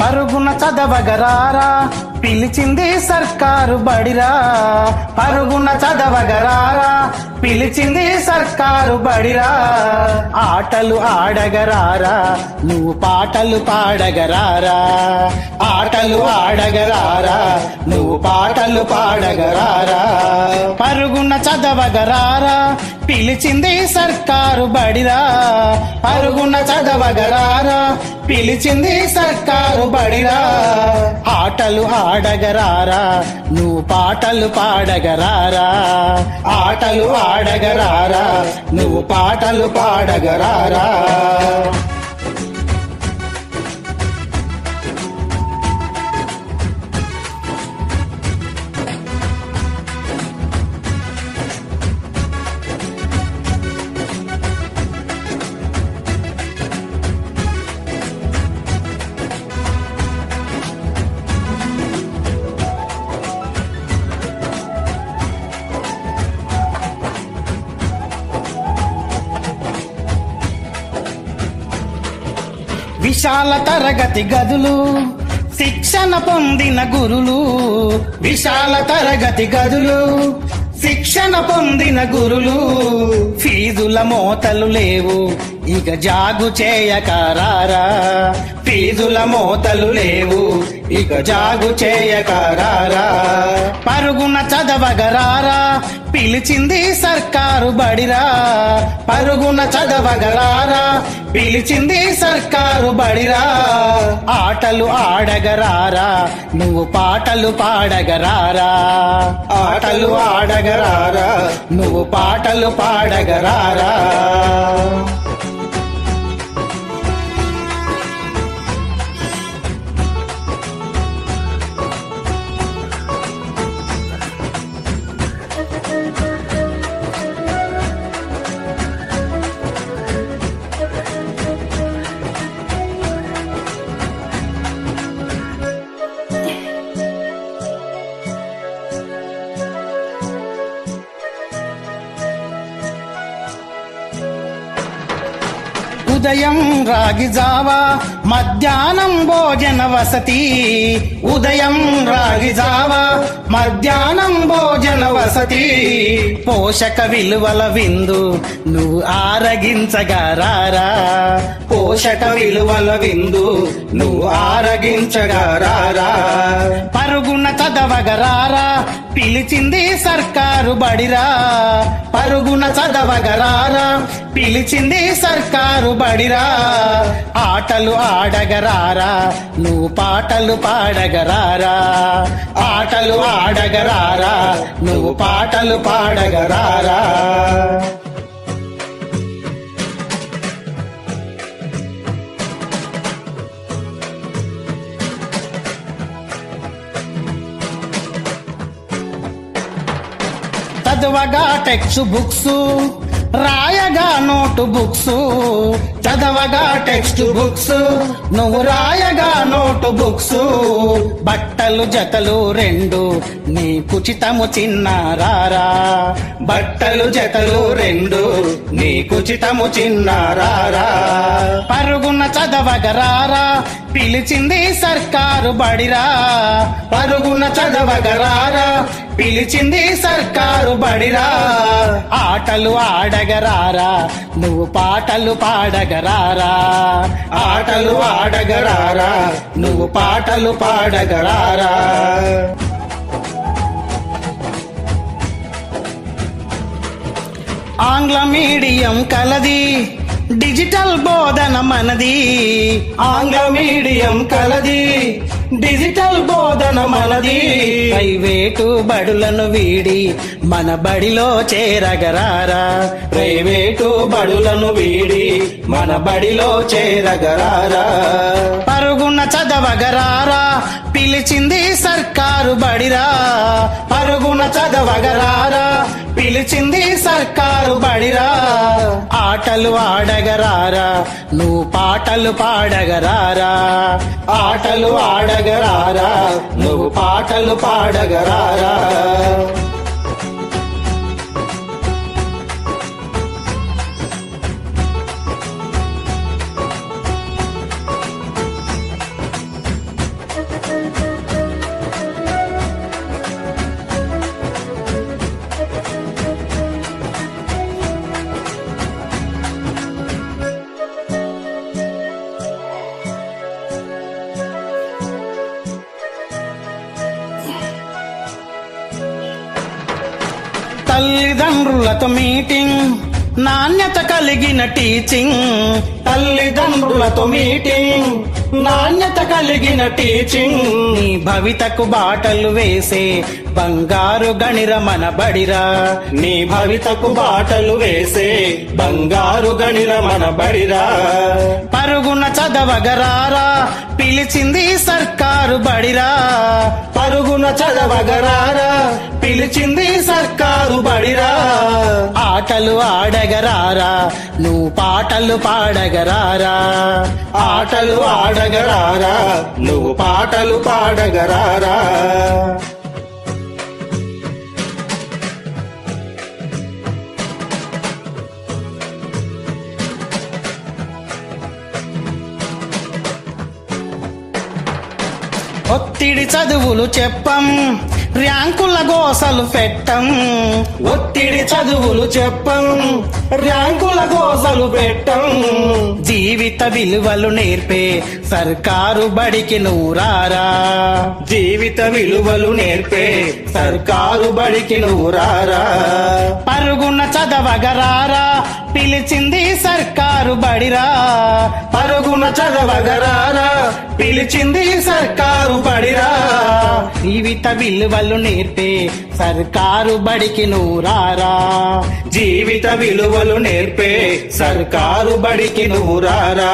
పరుగున చదవగరారా? పిలిచింది సర్కారు బడిరా. పరుగున చదవగరారా? పిలిచింది సర్కారు బడిరా. ఆటలు ఆడగరారా నువ్వు పాటలు పాడగరారా. ఆటలు ఆడగరారా నువ్వు పాటలు పాడగరారా. పరుగున చదవగరారా పిలిచింది సర్కారు బడిరా. పరుగున చదవగరారా పిలిచింది సర్కారు బడిరా. ఆటలు ఆడగరారా నువ్వు పాటలు పాడగరారా. ఆటలు పాడగరారా నువ్వు పాటలు పాడగరారా. విశాల తరగతి గదులు శిక్షణ పొందిన గురులు. విశాల తరగతి గదులు శిక్షణ పొందిన గురులు. ఫీజుల మోతలు లేవు ఇక జాగు చేయకరారా ఫీజుల మోతలు లేవు ఇక జాగు చేయకరారా పరుగున చదవగరారా పిలిచింది సర్కారు బడిరా పరుగున చదవగరారా పిలిచింది సర్కారు బడిరా ఆటలు ఆడగరారా? నువ్వు పాటలు పాడగరారా? ఆటలు ఆడగరారా? నువ్వు పాటలు పాడగరారా? ఉదయం రాగి జావా మధ్యాహ్నం భోజన వసతి. ఉదయం రాగి జావా మధ్యాహ్నం భోజన వసతి. పోషక విలువల విందు నువ్వు ఆరగించగారారా? పోషక విలువల విందు నువ్వు ఆరగించగారారా? పరుగున చదవగరారా? పిలిచింది సర్కారు బడిరా పరుగున చదవగరారా. పిలిచింది సర్కారు బడిరా ఆటలు ఆడగరారా. నువ్వు పాటలు పాడగరారా. ఆటలు ఆడగరారా నువ్వు పాటలు పాడగరారా. చదవగా టెక్స్ట్ బుక్స్ రాయగా నోటు బుక్స్ చదవగా టెక్స్ట్ బుక్స్. నువ్వు రాయగా నోటు బుక్స్ బట్టలు జతలు రెండు నీ కుచితము చిన్నారారా బట్టలు జతలు రెండు నీ కుచితము చిన్నారారా పరుగున చదవగరారా పిలిచింది సర్కారు బడిరా. పరుగున చదవగరారా పిలిచింది సర్కారు బడిరా. ఆటలు ఆడగరారా నువ్వు పాటలు పాడగరారా. ఆటలు ఆడగరారా నువ్వు పాటలు పాడగరారా. ఆంగ్ల మీడియం కలది డిజిటల్ బోధన మనది. ఆంగ్ల మీడియం కలది డిజిటల్ బోధన మనది ప్రైవేటు బడులను వీడి మన బడిలో చేరగరారా. ప్రైవేటు బడులను వీడి మన బడిలో చేరగరారా. పరుగున చదవగరారా. పిలిచింది సర్కారు బడిరా. పరుగున చదవగరారా. పిలిచింది సర్కారు బడిరా. ఆటలు ఆడగరారా. నువ్వు పాటలు పాడగరారా? ఆటలు ఆడగరారా? నువ్వు పాటలు పాడగరారా? తల్లిదండ్రులతో మీటింగ్. నాణ్యత కలిగిన టీచింగ్. తల్లిదండ్రులతో మీటింగ్. నాణ్యత కలిగిన టీచింగ్. నీ భవితకు బాటలు వేసే బంగారు గణిరమన బడిరా. నీ భవితకు బాటలు వేసే బంగారు గణిరమన బడిరా. పరుగున చదవగరారా పిలిచింది సర్కారు బడిరా. పరుగున చదవగరారా పిలిచింది సర్కారు బడిరా ఆటలు ఆడగరారా. నువ్వు పాటలు పాడగరారా. ఆటలు ఆడగరారా. నువ్వు పాటలు పాడగరారా. ఒత్తిడి చదువులు చెప్పం. ర్యాంకుల గోసలు పెట్టం. ఒత్తిడి చదువులు చెప్పం. ర్యాంకుల గోసలు పెట్టం. జీవిత విలువలు నేర్పే సర్కారు బడికి నూరారా జీవిత విలువలు నేర్పే సర్కారు బడికి నూరారా పరుగున చదవగరారా? పిలిచింది సర్కారు బడిరా. పరుగున చదవగరారా? పిలిచింది సర్కారు బడిరా? జీవిత విలువలు నేర్పే సర్కారు బడికి నూరారా జీవిత విలువలు నేర్పే సర్కారు బడికి నూరారా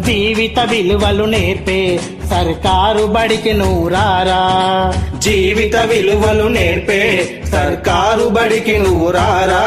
జీవిత విలువలు నేర్పే సర్కారు బడికి నూరారా జీవిత విలువలు నేర్పే సర్కారు బడికి నూరారా